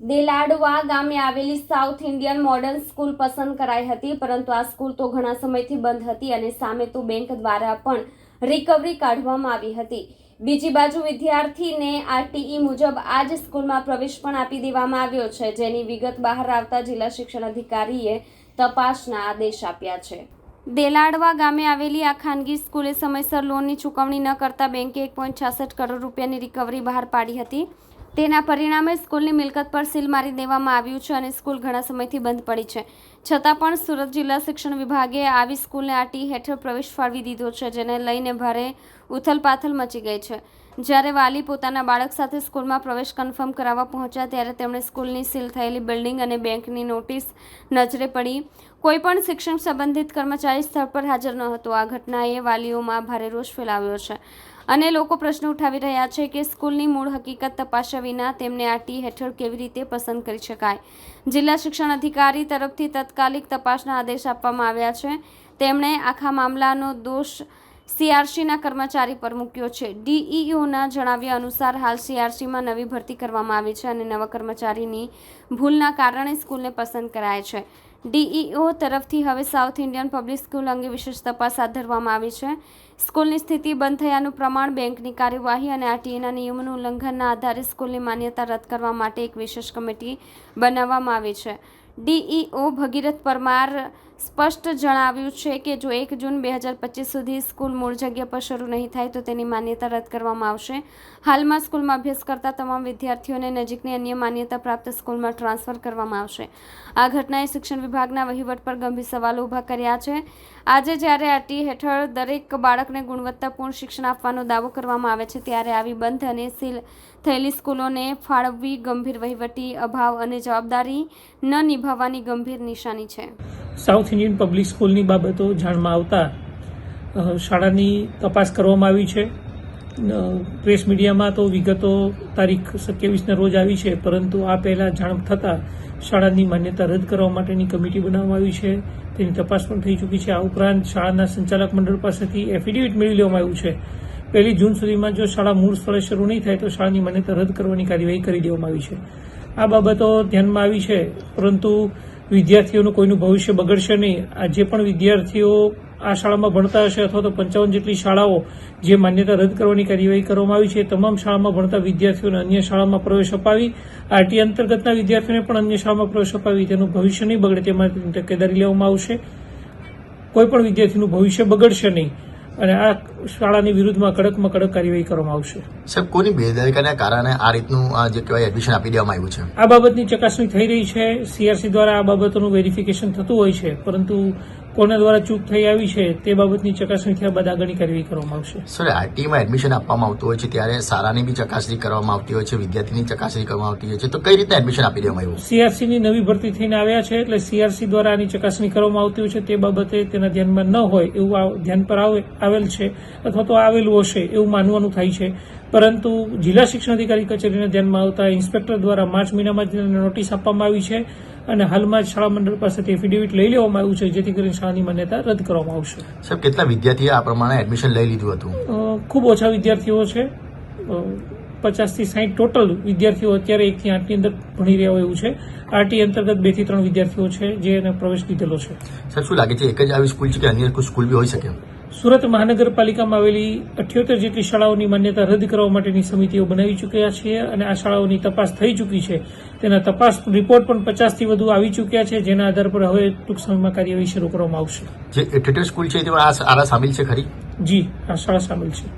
દેલાડવા ગામે આવેલી south Indian modern school પસંદ કરાઈ હતી, પરંતુ આ સ્કૂલ તો ઘણા સમયથી બંધ હતી અને સામે તો બેંક દ્વારા પણ રિકવરી કાઢવામાં આવી હતી. બીજી બાજુ વિદ્યાર્થીને આરટીઈ મુજબ આ જ સ્કૂલમાં પ્રવેશ પણ આપી દેવામાં આવ્યો છે, જેની વિગત બહાર આવતા જિલ્લા શિક્ષણ અધિકારીએ તપાસના આદેશ આપ્યા છે. દેલાડવા ગામે આવેલી આ ખાનગી સ્કૂલે સમયસર લોનની ચૂકવણી ન કરતા બેંકે એક પોઈન્ટ છાસઠ કરોડ રૂપિયાની રિકવરી બહાર પાડી હતી. તેના પરિણામે સ્કૂલની મિલકત પર સીલ મારી દેવામાં આવ્યું છે અને સ્કૂલ ઘણા સમયથી બંધ પડી છે. છતાં પણ સુરત જિલ્લા શિક્ષણ વિભાગે આવી સ્કૂલને આટી હેઠળ પ્રવેશ ફાળવી દીધો છે, જેને લઈને ભારે ઉથલપાથલ મચી ગઈ છે. જ્યારે વાલી પોતાના બાળક સાથે સ્કૂલમાં પ્રવેશ કન્ફર્મ કરાવવા પહોંચ્યા, ત્યારે તેમણે સ્કૂલની સીલ થયેલી બિલ્ડિંગ અને બેંકની નોટિસ નજરે પડી કોઈપણ શિક્ષણ સંબંધિત કર્મચારી સ્થળ પર હાજર ન હતો. આ ઘટનાએ વાલીઓમાં ભારે રોષ ફેલાવ્યો છે અને લોકો પ્રશ્ન ઉઠાવી રહ્યા છે કે સ્કૂલની મૂળ હકીકત તપાસ્યા વિના તેમને આ ટી હેઠળ કેવી રીતે પસંદ કરી શકાય. જિલ્લા શિક્ષણ અધિકારી તરફથી તાત્કાલિક તપાસના આદેશ આપવામાં આવ્યા છે. તેમણે આખા મામલાનો દોષ સીઆરસીના કર્મચારી પર મૂક્યો છે. ડીઈઓના જણાવ્યા અનુસાર હાલ સીઆરસીમાં નવી ભરતી કરવામાં આવી છે અને નવા કર્મચારીની ભૂલના કારણે સ્કૂલને પસંદ કરાય છે. ડીઈઓ તરફથી હવે સાઉથ ઇન્ડિયન પબ્લિક સ્કૂલ અંગે વિશેષ તપાસ હાથ ધરવામાં આવી છે. સ્કૂલની સ્થિતિ બંધ થયાનું પ્રમાણ બેંકની કાર્યવાહી અને આરટીએના નિયમોનું ઉલ્લંઘનના આધારે સ્કૂલની માન્યતા રદ કરવા માટે એક વિશેષ કમિટી બનાવવામાં આવી છે. ડીઈઓ ભગીરથ પરમાર સ્પષ્ટ જણાવ્યું છે કે જો એક જૂન બે હજાર પચીસ સુધી સ્કૂલ મૂળ જગ્યા પર શરૂ નહીં થાય તો તેની માન્યતા રદ કરવામાં આવશે. હાલમાં સ્કૂલમાં અભ્યાસ કરતા તમામ વિદ્યાર્થીઓને નજીકની અન્ય માન્યતા પ્રાપ્ત સ્કૂલમાં ટ્રાન્સફર કરવામાં આવશે. આ ઘટનાએ શિક્ષણ વિભાગના વહીવટ પર ગંભીર સવાલો ઊભા કર્યા છે. આજે જ્યારે આરટી હેઠળ દરેક બાળકને ગુણવત્તાપૂર્ણ શિક્ષણ આપવાનો દાવો કરવામાં આવે છે, ત્યારે આવી બંધ અને સીલ થયેલી સ્કૂલોને ફાળવવી ગંભીર વહીવટી અભાવ અને જવાબદારી ન નિભાવવાની ગંભીર નિશાની છે. સાઉથ ઇન્ડિયન પબ્લિક સ્કૂલની બાબતો જાણમાં આવતા શાળાની તપાસ કરવામાં આવી છે. પ્રેસ મીડિયામાં તો વિગતો તારીખ સત્યાવીસના રોજ આવી છે, પરંતુ આ પહેલાં જાણ થતાં શાળાની માન્યતા રદ કરવા માટેની કમિટી બનાવવામાં આવી છે. તેની તપાસ પણ થઈ ચૂકી છે. આ ઉપરાંત શાળાના સંચાલક મંડળ પાસેથી એફિડેવિટ મેળવી લેવામાં આવ્યું છે. પહેલી જૂન સુધીમાં જો શાળા મૂળ સ્થળે શરૂ નહીં થાય, તો શાળાની માન્યતા રદ કરવાની કાર્યવાહી કરી દેવામાં આવી છે. આ બાબતો ધ્યાનમાં આવી છે, પરંતુ વિદ્યાર્થીઓનું કોઈનું ભવિષ્ય બગડશે નહીં. આ જે પણ વિદ્યાર્થીઓ આ શાળામાં ભણતા હશે અથવા તો પંચાવન જેટલી શાળાઓ જે માન્યતા રદ કરવાની કાર્યવાહી કરવામાં આવી છે તમામ શાળામાં ભણતા વિદ્યાર્થીઓને અન્ય શાળામાં પ્રવેશ અપાવી. આરટી અંતર્ગતના વિદ્યાર્થીઓને પણ અન્ય શાળામાં પ્રવેશ અપાવી. તેનું ભવિષ્ય નહીં બગડે તે માટે તકેદારી લેવામાં આવશે. કોઈ પણ વિદ્યાર્થીનું ભવિષ્ય બગડશે નહીં. અને આ શાળાની વિરુદ્ધમાં કડકમાં કડક કાર્યવાહી કરવામાં આવશે. સાહેબ કોની બેદરકારીના કારણે આ રીતનું આ જે કહેવાય એડમિશન આપી દેવામાં આવ્યું છે? આ બાબતની ચકાસણી થઈ રહી છે. સીઆરસી દ્વારા આ બાબતોનું વેરિફિકેશન થતું હોય છે. પરંતુ કોના દ્વારા ચૂક થઈ આવી છે તે બાબતની ચકાસણી થયા બાદ આગળની કાર્યવાહી કરવામાં આવશે. સર આરટીમાં એડમિશન આપવામાં આવતું હોય છે ત્યારે શાળાની બી ચકાસણી કરવામાં આવતી હોય છે વિદ્યાર્થીની ચકાસણી કરવામાં આવતી હોય છે. તો કઈ રીતે એડમિશન આપી દેવામાં આવ્યું? સીઆરસીની નવી ભરતી થઈને આવ્યા છે એટલે સીઆરસી દ્વારા આની ચકાસણી કરવામાં આવતી હોય છે તે બાબતે તેના ધ્યાનમાં ન હોય એવું આ ધ્યાન પર આવે- આવેલ છે અથવા તો આવેલું હશે એવું માનવાનું થાય છે. પરંતુ જિલ્લા શિક્ષણ અધિકારી કચેરીને ધ્યાનમાં આવતા ઇન્સ્પેક્ટર દ્વારા માર્ચ મહિનામાં નોટિસ આપવામાં આવી છે. અને હાલમાં જ શાળા મંડળ પાસેથી એફિડેવિટ લઈ લેવામાં આવ્યું છે જેથી કરીને શાળાની માન્યતા રદ કરવામાં આવશે. સાહેબ કેટલા વિદ્યાર્થીઓ આ પ્રમાણે એડમિશન લઈ લીધું હતું? ખૂબ ઓછા વિદ્યાર્થીઓ છે. પચાસથી સાઠ ટોટલ વિદ્યાર્થીઓ અત્યારે એકથી આઠની અંદર ભણી રહ્યા હોય એવું છે. આરટી અંતર્ગત બેથી ત્રણ વિદ્યાર્થીઓ છે જે એને પ્રવેશ લીધેલો છે. સર શું લાગે છે એક જ આવી સ્કૂલ છે કે અન્ય કોઈ સ્કૂલ બી હોઈ શકે? સુરત મહાનગરપાલિકામાં આવેલી અઠ્યોતેર જેટલી શાળાઓની માન્યતા રદ કરવા માટેની સમિતિઓ બનાવી ચૂક્યા છે અને આ શાળાઓની તપાસ થઈ ચૂકી છે. તેના તપાસ રિપોર્ટ પણ પચાસથી વધુ આવી ચૂક્યા છે જેના આધાર પર હવે ટૂંક સમયમાં કાર્યવાહી શરૂ કરવામાં આવશે. જે સ્કૂલ છે તેમાં આ શાળા સામેલ છે ખરી? જી આ શાળા સામેલ છે.